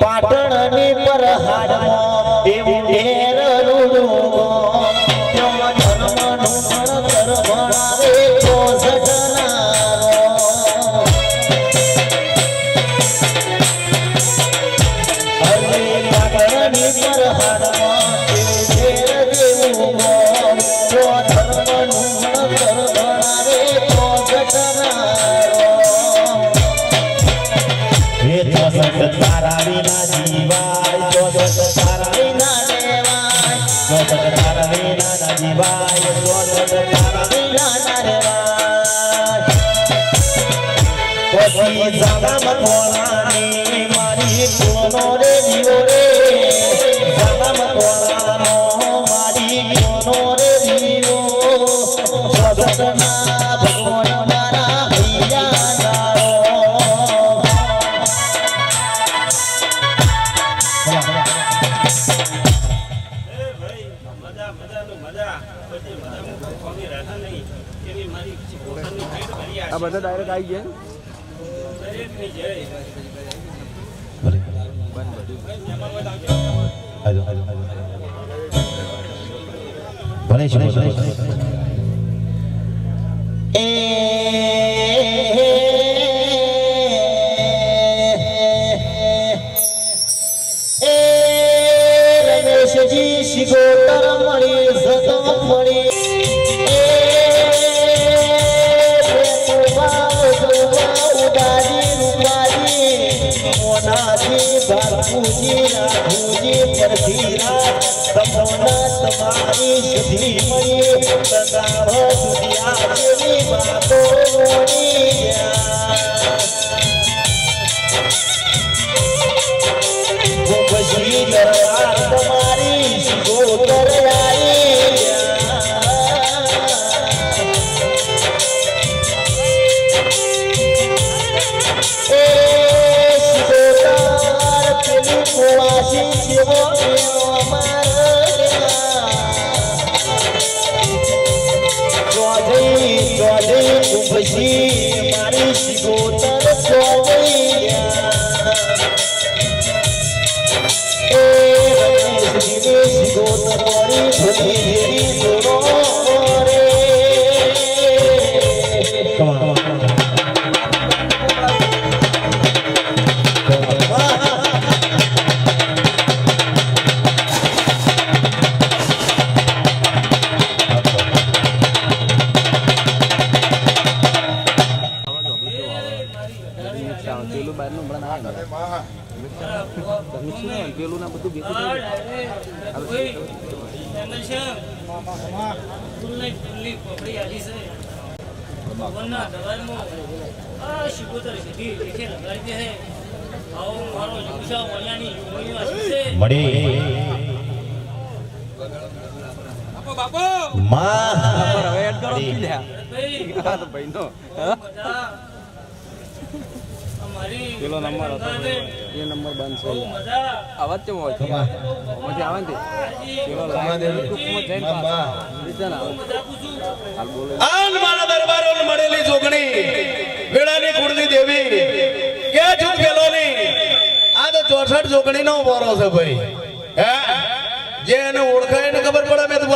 પાટણની પર હાડમાં એવું ઢેર રૂડું ત્યાં તારા જીવાય ચોસઠ તારા વિના રેવાય ચોસઠ તારા વિના ના જીવાય ચોસઠ તારા વિના ના રેવાય પછી જાગા મતવાળાની મારી કોનો રે જીવો રે જાગા મતવાળાનો મારી કોનો રે જીવો ચોસઠના ભગવાન આ બધા ડાયરેક્ટ આવી ગયા? ભલે ભલે એ શિગોતર મળી સત મળી. બાપુજી રાઘુજી પરધીરા તમોના તમારી સુધી મળી તગાવ દુનિયા જેવી વાતો મોડી ગયા ચોધઈ ગોપશ્રી મારી શિગોતર પેલું ના બધું ભેગું. મળી. માં. હવે એડ કરો ને લ્યા. ભાઈનો. હા? પેલો નંબર હતો એ નંબર બંધ છે. આવાજ કેમ હોય? છે પછી. આવે. ને મારા દરબારોને મળેલી જોગણી વેળાની કુળની દેવી. કે જુગ પેલોની? આ તો ચોસઠ જોગણી નો છે ભાઈ. હે? જે એને ઓળખાય એને ખબર પડે મેં તું